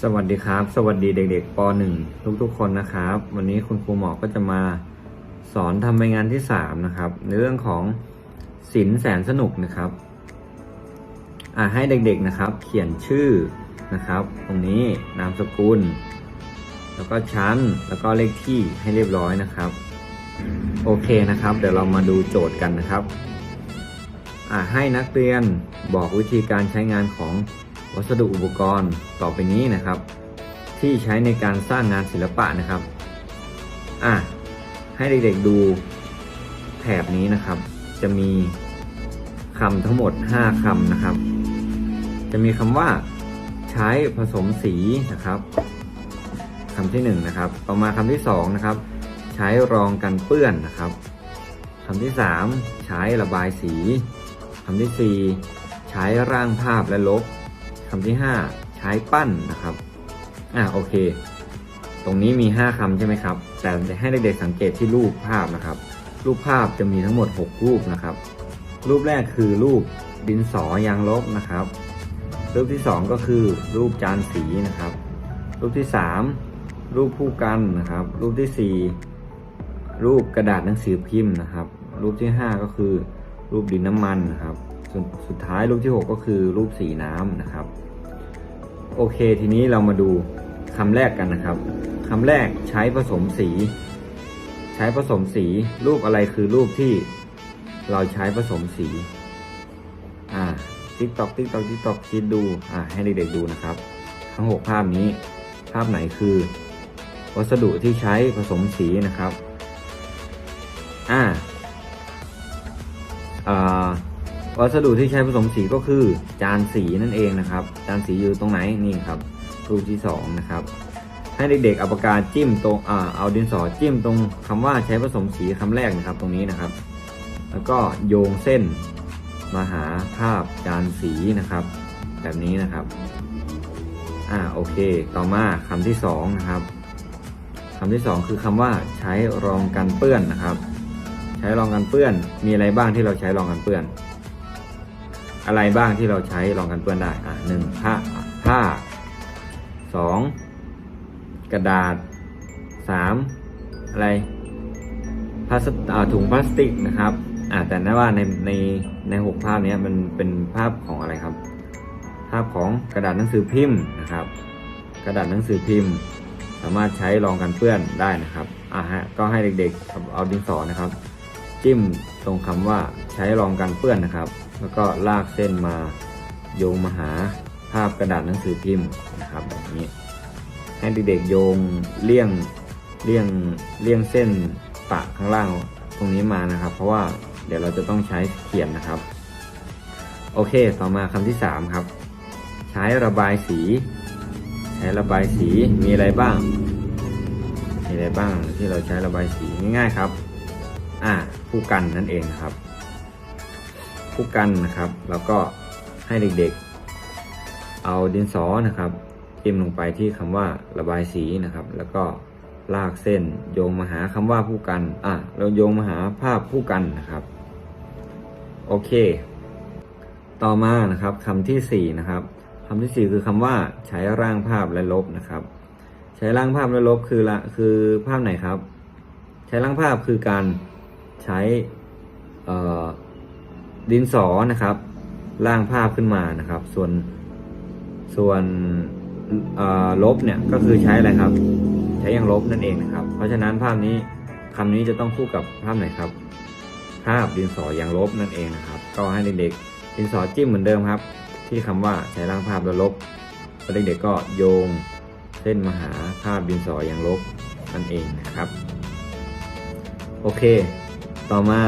สวัสดีครับ สวัสดีเด็กๆป .1 ทุกๆคนนะครับ วันนี้คุณครูหมอก็จะมาสอนทำใบงานที่ 3 นะครับ ในเรื่องของศิลแสนสนุกนะครับอ่าให้เด็กๆนะครับ เขียนชื่อนะครับ ตรงนี้นามสกุล แล้วก็ชั้นแล้วก็เลขที่ให้เรียบร้อยนะครับ โอเคนะครับ เดี๋ยวเรามาดูโจทย์กันนะครับอ่าให้นักเรียนบอกวิธีการใช้งานของ วัสดุอุปกรณ์ต่อไปนี้นะครับ ที่ใช้ในการสร้างงานศิลปะนะครับอะให้เด็กๆดูแถบนี้นะครับ จะมีคำทั้งหมด 5คำนะครับ จะมีคำว่าใช้ผสมสีนะครับคำที่1นะครับต่อมาคำที่2นะครับใช้รองกันเปื้อนนะครับคำที่ 3 ใช้ระบายสีคำที่ 4 ใช้ร่างภาพและลบ คำที่ 5 ใช้ปั้นนะครับอ่าโอเค ตรงนี้มี 5คำใช่ไหมครับ แต่ให้เด็กๆสังเกตที่รูปภาพนะครับ รูปภาพจะมีทั้งหมด 6 รูปนะครับ รูปแรกคือรูปดินสอยางลบนะครับ รูปที่ 2 ก็คือรูปจานสีนะครับ รูปที่ 3 รูปผู้กันนะครับ รูปที่ 4 รูปกระดาษหนังสือพิมพ์นะครับ รูปที่ 5 ก็คือรูปดินน้ำมันนะครับ สสุดท้ายรูปที่ 6 ก็คือรูปสีน้ำนะครับ โอเคทีนี้เรามาดูคำแรกกันนะครับคำแรกใช้ผสมสี ใช้ผสมสีรูปอะไรคือรูปที่เราใช้ผสมสี อ่าติ๊กตอกติ๊กตอกติ๊กตอกคิดดูอ่าให้เด็กๆดูนะครับ ทั้ง 6 ภาพนี้ ภาพไหนคือ วัสดุที่ใช้ผสมสีนะครับ อ่าอ่า วัสดุที่ใช้ผสมสีก็คือ จานสีนั่นเองนะครับ จานสีอยู่ตรงไหนนี่ครับรูปที่สองนะครับให้เด็กๆเอาปากกาจิ้มตรงอ่าเอาดินสอจิ้มตรงคำว่าใช้ผสมสีคำแรกนะครับ ตรงนี้นะครับ แล้วก็โยงเส้นมาหาภาพจานสีนะครับ แบบนี้นะครับอ่าโอเค ต่อมาคำที่สองนะครับคำที่สองคือคำว่าใช้รองกันเปื้อนนะครับ ใช้รองกันเปื้อนมีอะไรบ้างที่เราใช้รองกันเปื้อน อะไรบ้างที่เราใช้รองกันเปื้อนได้ อะหนึ่งผ้าผ้าสองกระดาษสามอะไรพลาสติกถุงพลาสติกนะครับอ่าแต่นั่นว่าในในในหกภาพเนี้ยมันเป็นภาพของอะไรครับ ภาพของกระดาษหนังสือพิมพ์นะครับ กระดาษหนังสือพิมพ์ สามารถใช้รองกันเปื้อนได้นะครับอ่าฮะก็ให้เด็กๆเอาดินสอนะครับ จิ้มตรงคำว่าใช้รองกันเปื้อนนะครับ แล้วก็ลากเส้นมาโยงมาหาภาพกระดาษหนังสือพิมพ์นะครับแบบนี้ ให้เด็กๆโยงเลี่ยงเลี่ยงเลี่ยงเส้นปะข้างล่างตรงนี้มานะครับ เพราะว่าเดี๋ยวเราจะต้องใช้เขียนนะครับ โอเคต่อมาคำที่ 3 ครับ ใช้ระบายสี ใช้ระบายสีมีอะไรบ้าง มีอะไรบ้างที่เราใช้ระบายสีง่ายๆครับ อ่าผู้กันนั่นเองครับ ผู้กันนะครับ แล้วก็ให้เด็กๆ เอาดินสอนะครับจิ้มลงไปที่คำว่าระบายสีนะครับ แล้วก็ลากเส้นโยงมาหาคำว่าผู้กันอะเราโยงมาหาภาพผู้กันนะครับโอเค ต่อมานะครับคำที่สี่นะครับคำที่สี่คือคำว่าใช้ร่างภาพและลบนะครับ ใช้ร่างภาพและลบคือละคือภาพไหนครับ ใช้ร่างภาพคือการใช้เอ่อ ดินสอนะครับร่างภาพขึ้นมานะครับ ส่วนส่วนลบเนี่ยก็คือใช้อะไรครับ ใช้ยางลบนั่นเองนะครับ เพราะฉะนั้นภาพนี้คำนี้จะต้องคู่กับภาพไหนครับ ภาพดินสอยางลบนั่นเองนะครับ ก็ให้เด็กๆดินสอจิ้มเหมือนเดิมครับ ที่คำว่าใช้ร่างภาพและลบแล้วเด็กๆก็โยงเส้นมาหาภาพดินสอยางลบนั่นเองนะครับ โอเค ต่อมา